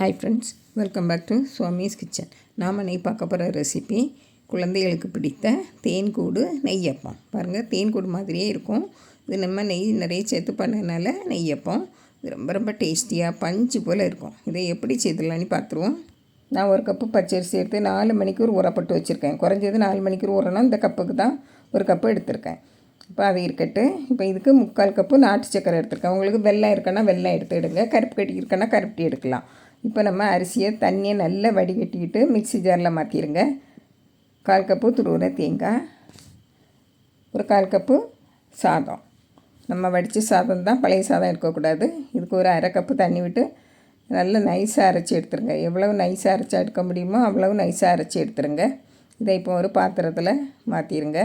Hi friends welcome back to Swami's kitchen நாம் நெய் பார்க்க போகிற ரெசிபி குழந்தைகளுக்கு பிடித்த தேன் கூடு நெய்யப்பம். பாருங்கள் தேன் கூடு மாதிரியே இருக்கும். இது நம்ம நெய் நிறைய சேர்த்து பண்ணதுனால நெய்யப்பம். இது ரொம்ப ரொம்ப டேஸ்டியாக பஞ்சு போல் இருக்கும். இதை எப்படி செய்துலான்னு பார்த்துருவோம். நான் ஒரு கப்பு பச்சரிசி எடுத்து நாலு மணிக்கூர் உரப்பட்டு வச்சுருக்கேன். குறைஞ்சது நாலு மணிக்கூர் ஊறணும் இந்த கப்புக்கு தான் ஒரு கப்பு எடுத்திருக்கேன். இப்போ அது இருக்கட்டு. இப்போ இதுக்கு முக்கால் கப்பு நாட்டு சக்கரை எடுத்துருக்கேன். உங்களுக்கு வெள்ளம் இருக்கன்னா வெள்ளம் எடுத்து எடுங்க. கருப்பு கட்டி இருக்கன்னா கருப்பட்டி எடுக்கலாம். இப்போ நம்ம அரிசியை தண்ணியை நல்லா வடிகட்டிக்கிட்டு மிக்சி ஜாரில் மாற்றிடுங்க. கால் கப்பு துருவுற தேங்காய் ஒரு கால் கப்பு சாதம். நம்ம வடித்த சாதம் தான் பழைய சாதம் எடுக்கக்கூடாது இதுக்கு ஒரு அரை கப்பு தண்ணி விட்டு நல்லா நைஸாக அரைச்சி எடுத்துருங்க. எவ்வளவு நைஸாக அரைச்சி எடுக்க முடியுமோ அவ்வளவு நைஸாக அரைச்சி எடுத்துருங்க. இதை இப்போ ஒரு பாத்திரத்தில் மாற்றிடுங்க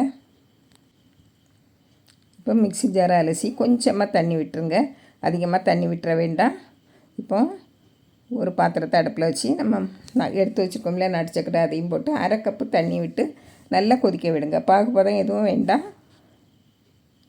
இப்போ மிக்சி ஜாரை அலசி கொஞ்சமாக தண்ணி விட்டுருங்க. அதிகமாக தண்ணி விட்டுற வேண்டாம். இப்போ ஒரு பாத்திரத்தை அடுப்பில் வச்சு நம்ம எடுத்து வச்சுருக்கோம்ல நடிச்சக்கடை அதையும் போட்டு அரை கப்பு தண்ணி விட்டு நல்லா கொதிக்க விடுங்க. பாகுபதம் எதுவும் வேண்டாம்.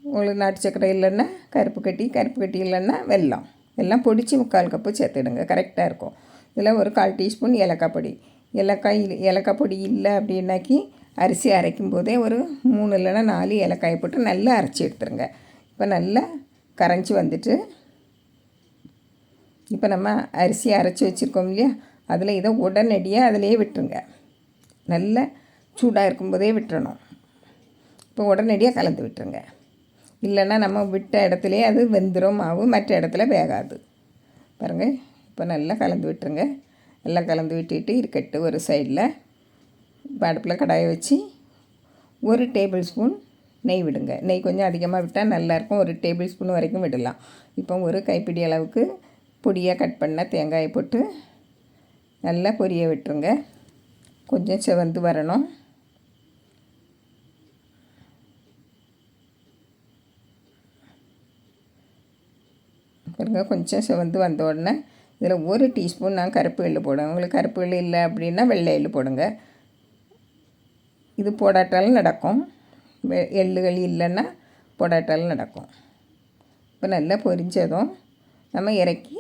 உங்களுக்கு நாட்டு சக்கரை இல்லைன்னா கருப்பு கட்டி கருப்பு கட்டி இல்லைன்னா வெல்லம். எல்லாம் பொடிச்சு முக்கால் கப்பு சேர்த்துடுங்க. கரெக்டாக இருக்கும். இதில் ஒரு கால் டீஸ்பூன் ஏலக்காய் பொடி. ஏலக்காய் ஏலக்காய் பொடி இல்லை அப்படின்னாக்கி அரிசி அரைக்கும் போதே ஒரு மூணு இல்லைன்னா நாலு ஏலக்காயை போட்டு நல்லா அரைச்சி எடுத்துருங்க இப்போ நல்லா கரைஞ்சி வந்துட்டு இப்போ நம்ம அரிசி அரைச்சி வச்சுருக்கோம் இல்லையா? அதில் இதை உடனடியாக அதிலே விட்டுருங்க. நல்ல சூடாக இருக்கும்போதே விட்டுறணும். இப்போ உடனடியாக கலந்து விட்டுருங்க. இல்லைன்னா நம்ம விட்ட இடத்துலையே அது வெந்துடும் மாவு மற்ற இடத்துல வேகாது. பாருங்கள் இப்போ நல்லா கலந்து விட்டுருங்க. எல்லாம் கலந்து விட்டுட்டு இருக்கட்டு ஒரு சைடில் இப்போ அடுப்பில் கடாயை வச்சு ஒரு டேபிள் ஸ்பூன் நெய் விடுங்க. நெய் கொஞ்சம் அதிகமாக விட்டால் நல்லாயிருக்கும். ஒரு டேபிள் ஸ்பூன் வரைக்கும் விடலாம். இப்போ ஒரு கைப்பிடி அளவுக்கு பொடியாக கட் பண்ண தேங்காயை போட்டு நல்லா பொரிய விட்டுருங்க. கொஞ்சம் செவந்து வரணும். பாருங்க கொஞ்சம் செவந்து வந்த உடனே இதில் ஒரு டீஸ்பூன் நான் கருப்பு எள்ளு போடுவேன் உங்களுக்கு கருப்பு எள்ளு இல்லை அப்படின்னா வெள்ளை எள்ளு போடுங்க. இது போடாட்டாலும் நடக்கும். எள்ளுகள் இல்லைன்னா போடாட்டாலும் நடக்கும். இப்போ நல்லா பொரிஞ்சதும் நம்ம இறக்கி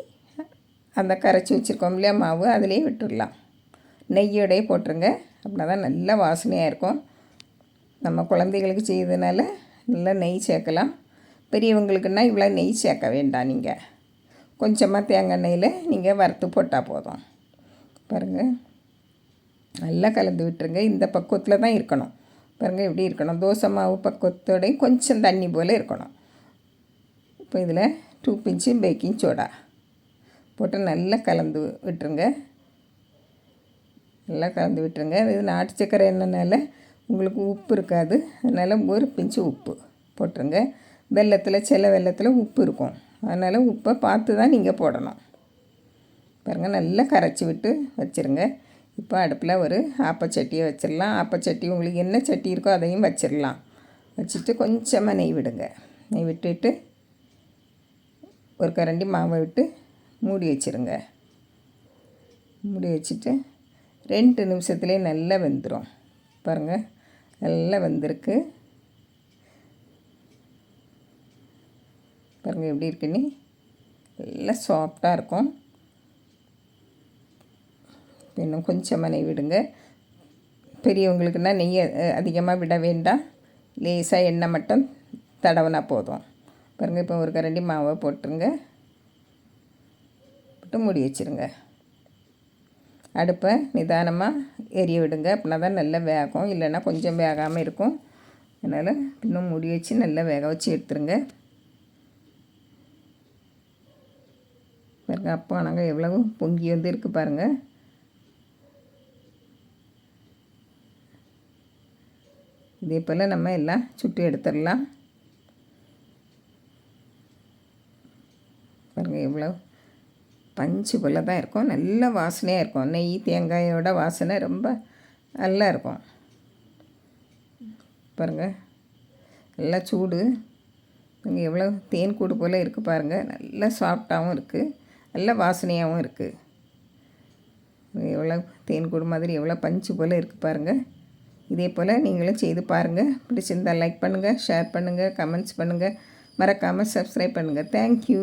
அந்த கரைச்சி வச்சுருக்கோம் இல்லையா மாவு அதிலே விட்டுடலாம். நெய்யோடையே போட்டுருங்க. அப்படின்னா தான் நல்லா வாசனையாக இருக்கும். நம்ம குழந்தைகளுக்கு செய்ததுனால நல்லா நெய் சேர்க்கலாம். பெரியவங்களுக்குன்னா இவ்வளோ நெய் சேர்க்க வேண்டாம் நீங்கள் கொஞ்சமாக தேங்காய் எண்ணெயில் நீங்கள் வறுத்து போட்டால் போதும். பாருங்கள் நல்லா கலந்து விட்டுருங்க. இந்த பக்குவத்தில் தான் இருக்கணும். பாருங்கள் எப்படி இருக்கணும். தோசை மாவு பக்குவத்தோடையும் கொஞ்சம் தண்ணி போல் இருக்கணும். இப்போ இதில் டூ பிஞ்சு பேக்கிங் சோடா போட்டு நல்லா கலந்து விட்டுருங்க. நல்லா கலந்து விட்டுருங்க. இது நாட்டு சக்கரை என்னனால உங்களுக்கு உப்பு இருக்காது. அதனால் ஒரு பிஞ்சு உப்பு போட்டுருங்க. வெள்ளத்தில் சில வெள்ளத்தில் உப்பு இருக்கும். அதனால் உப்பை பார்த்து தான் நீங்கள் போடணும். பாருங்கள் நல்லா கரைச்சி விட்டு வச்சுருங்க. இப்போ அடுப்பில் ஒரு ஆப்பச்சட்டியை வச்சிடலாம். ஆப்பச்சட்டி உங்களுக்கு என்ன சட்டி இருக்கோ அதையும் வச்சிடலாம். வச்சுட்டு கொஞ்சமாக நெய் விடுங்க. நெய் விட்டுட்டு ஒரு கரண்டி மாவை விட்டு மூடி வச்சுருங்க. மூடி வச்சுட்டு ரெண்டு நிமிஷத்துலேயே நல்லா வெந்துடும் பாருங்கள் நல்லா வந்திருக்கு. பாருங்கள் எப்படி இருக்குன்னு நல்லா சாஃப்டாக இருக்கும். இன்னும் கொஞ்சமாக நெய் விடுங்க. பெரியவங்களுக்குன்னா நெய் அதிகமாக விட வேண்டாம். லேசாக எண்ணெய் மட்டும் தடவினா போதும். பாருங்கள் இப்போ ஒரு கரண்டி மாவை போட்டுருங்க. போட்டு மூடி வச்சுருங்க. அடுப்பை நிதானமாக எரிய விடுங்க. அப்படின்னா தான் நல்லா வேகும். இல்லைன்னா கொஞ்சம் வேகாமல் இருக்கும். அதனால் இன்னும் மூடி வச்சு நல்லா வேக வச்சு எடுத்துருங்க. பாருங்க அப்போ நாங்கள் எவ்வளவு பொங்கி வந்து இருக்குது பாருங்கள் இதே போல் நம்ம எல்லாம் சுட்டு எடுத்துடலாம். பாருங்கள் எவ்வளோ பஞ்சு போல் தான் இருக்கும். நல்ல வாசனையாக இருக்கும். நெய் தேங்காயோட வாசனை ரொம்ப நல்லா இருக்கும். பாருங்கள் நல்லா சூடு. இங்கே எவ்வளோ தேன் கூடு போல் இருக்குது பாருங்கள் நல்லா சாஃப்டாகவும் இருக்குது நல்ல வாசனையாகவும் இருக்குது எவ்வளோ தேன் கூடு மாதிரி எவ்வளோ பஞ்சு போல் இருக்குது பாருங்கள் இதே போல் நீங்களும் செய்து பாருங்கள் பிடிச்சிருந்தால் லைக் பண்ணுங்கள் ஷேர் பண்ணுங்கள் கமெண்ட்ஸ் பண்ணுங்கள் மறக்காமல் சப்ஸ்கிரைப் பண்ணுங்கள் தேங்க்யூ